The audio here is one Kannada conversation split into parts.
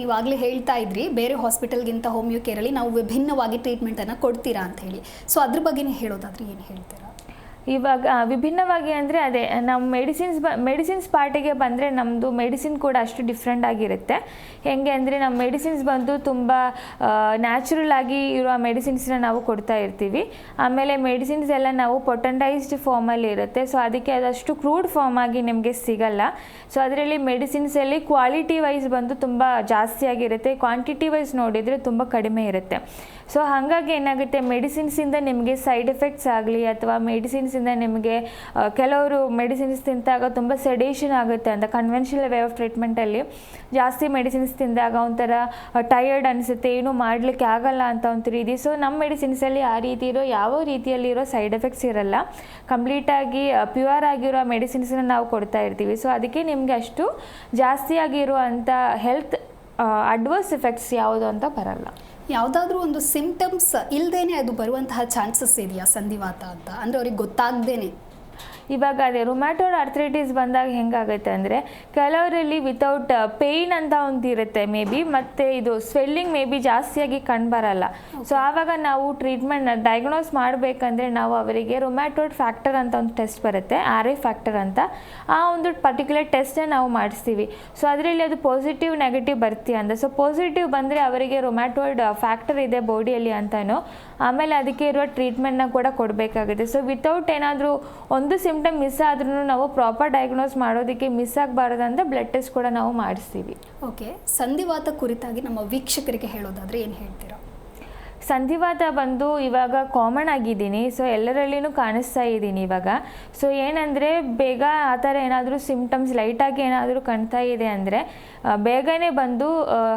ನೀವು ಆಗಲೇ ಹೇಳ್ತಾ ಇದ್ರಿ, ಬೇರೆ ಹಾಸ್ಪಿಟಲ್ಗಿಂತ ಹೋಮಿಯೋ ಕೇರಲ್ಲಿ ನಾವು ವಿಭಿನ್ನವಾಗಿ ಟ್ರೀಟ್ಮೆಂಟನ್ನು ಕೊಡ್ತೀರಾ ಅಂತ ಹೇಳಿ. ಸೊ ಅದ್ರ ಬಗ್ಗೆನೇ ಹೇಳೋದಾದ್ರೆ ಏನು ಹೇಳ್ತೀರಾ? ಇವಾಗ ವಿಭಿನ್ನವಾಗಿ ಅಂದರೆ ಅದೇ ನಮ್ಮ ಮೆಡಿಸಿನ್ಸ್ ಬ ಮೆಡಿಸಿನ್ಸ್ ಪಾರ್ಟಿಗೆ ಬಂದರೆ ನಮ್ಮದು ಮೆಡಿಸಿನ್ ಕೂಡ ಅಷ್ಟು ಡಿಫ್ರೆಂಟ್ ಆಗಿರುತ್ತೆ. ಹೆಂಗೆ ಅಂದರೆ ನಮ್ಮ ಮೆಡಿಸಿನ್ಸ್ ಬಂದು ತುಂಬ ನ್ಯಾಚುರಲ್ ಆಗಿ ಇರುವ ಮೆಡಿಸಿನ್ಸ್ನ ನಾವು ಕೊಡ್ತಾ ಇರ್ತೀವಿ. ಆಮೇಲೆ ಮೆಡಿಸಿನ್ಸ್ ಎಲ್ಲ ನಾವು ಪೊಟಂಡೈಸ್ಡ್ ಫಾರ್ಮಲ್ಲಿ ಇರುತ್ತೆ. ಸೊ ಅದಕ್ಕೆ ಅದಷ್ಟು ಕ್ರೂಡ್ ಫಾರ್ಮ್ ಆಗಿ ನಿಮಗೆ ಸಿಗಲ್ಲ. ಸೊ ಅದರಲ್ಲಿ ಮೆಡಿಸಿನ್ಸಲ್ಲಿ ಕ್ವಾಲಿಟಿ ವೈಸ್ ಬಂದು ತುಂಬ ಜಾಸ್ತಿ ಆಗಿರುತ್ತೆ. ಕ್ವಾಂಟಿಟಿ ವೈಸ್ ನೋಡಿದರೆ ತುಂಬ ಕಡಿಮೆ ಇರುತ್ತೆ. ಸೊ ಹಾಗಾಗಿ ಏನಾಗುತ್ತೆ ಮೆಡಿಸಿನ್ಸಿಂದ ನಿಮಗೆ ಸೈಡ್ ಎಫೆಕ್ಟ್ಸ್ ಆಗಲಿ ಅಥವಾ ಮೆಡಿಸಿನ್ಸಿಂದ ನಿಮಗೆ ಕೆಲವರು ಮೆಡಿಸಿನ್ಸ್ ತಿಂದಾಗ ತುಂಬ ಸೆಡೇಷನ್ ಆಗುತ್ತೆ ಅಂತ ಕನ್ವೆನ್ಷನಲ್ ವೇ ಆಫ್ ಟ್ರೀಟ್ಮೆಂಟಲ್ಲಿ ಜಾಸ್ತಿ ಮೆಡಿಸಿನ್ಸ್ ತಿಂದಾಗ ಒಂಥರ ಟಯರ್ಡ್ ಅನಿಸುತ್ತೆ, ಏನೂ ಮಾಡಲಿಕ್ಕೆ ಆಗಲ್ಲ ಅಂತ ಒಂದು ರೀತಿ ಸೊ ನಮ್ಮ ಮೆಡಿಸಿನ್ಸಲ್ಲಿ ಆ ರೀತಿ ಇರೋ, ಯಾವ ರೀತಿಯಲ್ಲಿರೋ ಸೈಡ್ ಎಫೆಕ್ಟ್ಸ್ ಇರಲ್ಲ. ಕಂಪ್ಲೀಟಾಗಿ ಪ್ಯೂರ್ ಆಗಿರೋ ಮೆಡಿಸಿನ್ಸ್ನ ನಾವು ಕೊಡ್ತಾ ಇರ್ತೀವಿ. ಸೊ ಅದಕ್ಕೆ ನಿಮಗೆ ಅಷ್ಟು ಜಾಸ್ತಿ ಆಗಿರುವಂಥ ಹೆಲ್ತ್ ಅಡ್ವರ್ಸ್ ಎಫೆಕ್ಟ್ಸ್ ಯಾವುದು ಅಂತ ಬರಲ್ಲ. ಯಾವುದಾದ್ರೂ ಒಂದು ಸಿಂಪ್ಟಮ್ಸ್ ಇಲ್ಲದೇನೆ ಅದು ಬರುವಂತಹ ಚಾನ್ಸಸ್ ಇದೆಯಾ ಸಂಧಿವಾತ ಅಂತ? ಅಂದರೆ ಅವ್ರಿಗೆ ಗೊತ್ತಾಗ್ದೇನೆ. ಇವಾಗ ಅದೇ ರುಮ್ಯಾಟೋಡ್ ಅರ್ಥ್ರೈಟಿಸ್ ಬಂದಾಗ ಹೆಂಗಾಗುತ್ತೆ ಅಂದರೆ ಕೆಲವರಲ್ಲಿ ವಿತೌಟ್ ಪೇಯ್ನ್ ಅಂತ ಒಂದು ಇರುತ್ತೆ ಮೇ ಬಿ ಮತ್ತು ಇದು ಸ್ವೆಲ್ಲಿಂಗ್ ಮೇ ಬಿ ಜಾಸ್ತಿಯಾಗಿ ಕಂಡುಬರಲ್ಲ ಸೊ ಆವಾಗ ನಾವು ಟ್ರೀಟ್ಮೆಂಟ್ ಡಯಾಗ್ನೋಸ್ ಮಾಡಬೇಕಂದ್ರೆ ನಾವು ಅವರಿಗೆ ರುಮ್ಯಾಟೋಡ್ ಫ್ಯಾಕ್ಟರ್ ಅಂತ ಒಂದು ಟೆಸ್ಟ್ ಬರುತ್ತೆ ಆರ್ ಎ ಫ್ಯಾಕ್ಟರ್ ಅಂತ. ಆ ಒಂದು ಪರ್ಟಿಕ್ಯುಲರ್ ಟೆಸ್ಟ್ನ ನಾವು ಮಾಡಿಸ್ತೀವಿ. ಸೊ ಅದರಲ್ಲಿ ಅದು ಪಾಸಿಟಿವ್ ನೆಗೆಟಿವ್ ಬರ್ತೀಯ ಅಂತ ಸೊ ಪಾಸಿಟಿವ್ ಬಂದರೆ ಅವರಿಗೆ ರೊಮ್ಯಾಟೋಡ್ ಫ್ಯಾಕ್ಟರ್ ಇದೆ ಬಾಡಿಯಲ್ಲಿ ಅಂತಲೂ ಆಮೇಲೆ ಅದಕ್ಕೆ ಇರುವ ಟ್ರೀಟ್ಮೆಂಟ್ನ ಕೂಡ ಕೊಡಬೇಕಾಗುತ್ತೆ. ಸೊ ವಿತೌಟ್ ಏನಾದರೂ ಒಂದು ಸಿಂಪ್ಟಮ್ ಮಿಸ್ ಆದ್ರೂ ನಾವು ಪ್ರಾಪರ್ ಡಯಾಗ್ನೋಸ್ ಮಾಡೋದಕ್ಕೆ ಮಿಸ್ ಆಗಬಾರ್ದಂದ್ರೆ ಬ್ಲಡ್ ಟೆಸ್ಟ್ ಕೂಡ ನಾವು ಮಾಡಿಸ್ತೀವಿ. ಓಕೆ ಸಂಧಿವಾತ ಕುರಿತಾಗಿ ನಮ್ಮ ವೀಕ್ಷಕರಿಗೆ ಹೇಳೋದಾದ್ರೆ ಏನು ಹೇಳ್ತೀರಾ? ಸಂಧಿವಾತ ಬಂದು ಇವಾಗ ಕಾಮನ್ ಆಗಿದ್ದೀನಿ. ಸೊ ಎಲ್ಲರಲ್ಲಿನೂ ಕಾಣಿಸ್ತಾ ಇದ್ದೀನಿ ಇವಾಗ. ಸೊ ಏನಂದರೆ ಬೇಗ ಆ ಥರ ಏನಾದರೂ ಸಿಂಪ್ಟಮ್ಸ್ ಲೈಟಾಗಿ ಏನಾದರೂ ಕಾಣ್ತಾ ಇದೆ ಅಂದರೆ ಬೇಗನೆ ಬಂದು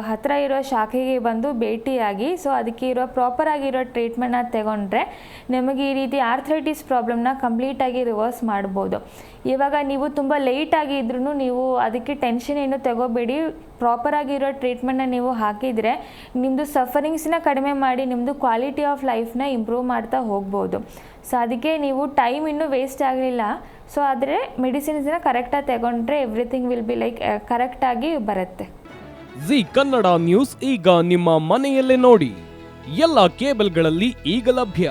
ಹತ್ತಿರ ಇರೋ ಶಾಖೆಗೆ ಬಂದು ಭೇಟಿಯಾಗಿ ಸೊ ಅದಕ್ಕೆ ಇರೋ ಪ್ರಾಪರ್ ಆಗಿರೋ ಟ್ರೀಟ್ಮೆಂಟ್ನ ತಗೊಂಡ್ರೆ ನಿಮಗೆ ಈ ರೀತಿ ಆರ್ಥ್ರೈಟಿಸ್ ಪ್ರಾಬ್ಲಮ್ನ ಕಂಪ್ಲೀಟಾಗಿ ರಿವರ್ಸ್ ಮಾಡ್ಬೋದು. ಇವಾಗ ನೀವು ತುಂಬ ಲೇಟಾಗಿ ಇದ್ರೂ ನೀವು ಅದಕ್ಕೆ ಟೆನ್ಷನ್ ಏನು ತಗೋಬೇಡಿ. ಪ್ರಾಪರ್ ಆಗಿರೋ ಟ್ರೀಟ್ಮೆಂಟ್ನ ನೀವು ಹಾಕಿದರೆ ನಿಮ್ಮದು ಸಫರಿಂಗ್ಸ್ನ ಕಡಿಮೆ ಮಾಡಿ ನಿಮ್ಮದು ಕ್ವಾಲಿಟಿ ಆಫ್ ಲೈಫ್ನ ಇಂಪ್ರೂವ್ ಮಾಡ್ತಾ ಹೋಗ್ಬೋದು. ಸೊ ಅದಕ್ಕೆ ನೀವು ಟೈಮ್ ಇನ್ನೂ ವೇಸ್ಟ್ ಆಗಲಿಲ್ಲ. ಸೊ ಆದರೆ ಮೆಡಿಸಿನ್ಸ್ನ ಕರೆಕ್ಟಾಗಿ ತಗೊಂಡ್ರೆ ಎವ್ರಿಥಿಂಗ್ ವಿಲ್ ಬಿ ಲೈಕ್ ಕರೆಕ್ಟಾಗಿ ಬರುತ್ತೆ. ಜಿ ಕನ್ನಡ ನ್ಯೂಸ್ ಈಗ ನಿಮ್ಮ ಮನೆಯಲ್ಲೇ ನೋಡಿ. ಎಲ್ಲ ಕೇಬಲ್ಗಳಲ್ಲಿ ಈಗ ಲಭ್ಯ.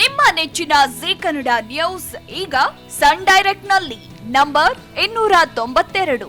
ನಿಮ್ಮ ನೆಚ್ಚಿನ ಜಿ ಕನ್ನಡ ನ್ಯೂಸ್ ಈಗ ಸನ್ ಡೈರೆಕ್ಟ್ನಲ್ಲಿ ನಂಬರ್ ಇನ್ನೂರ ತೊಂಬತ್ತೆರಡು.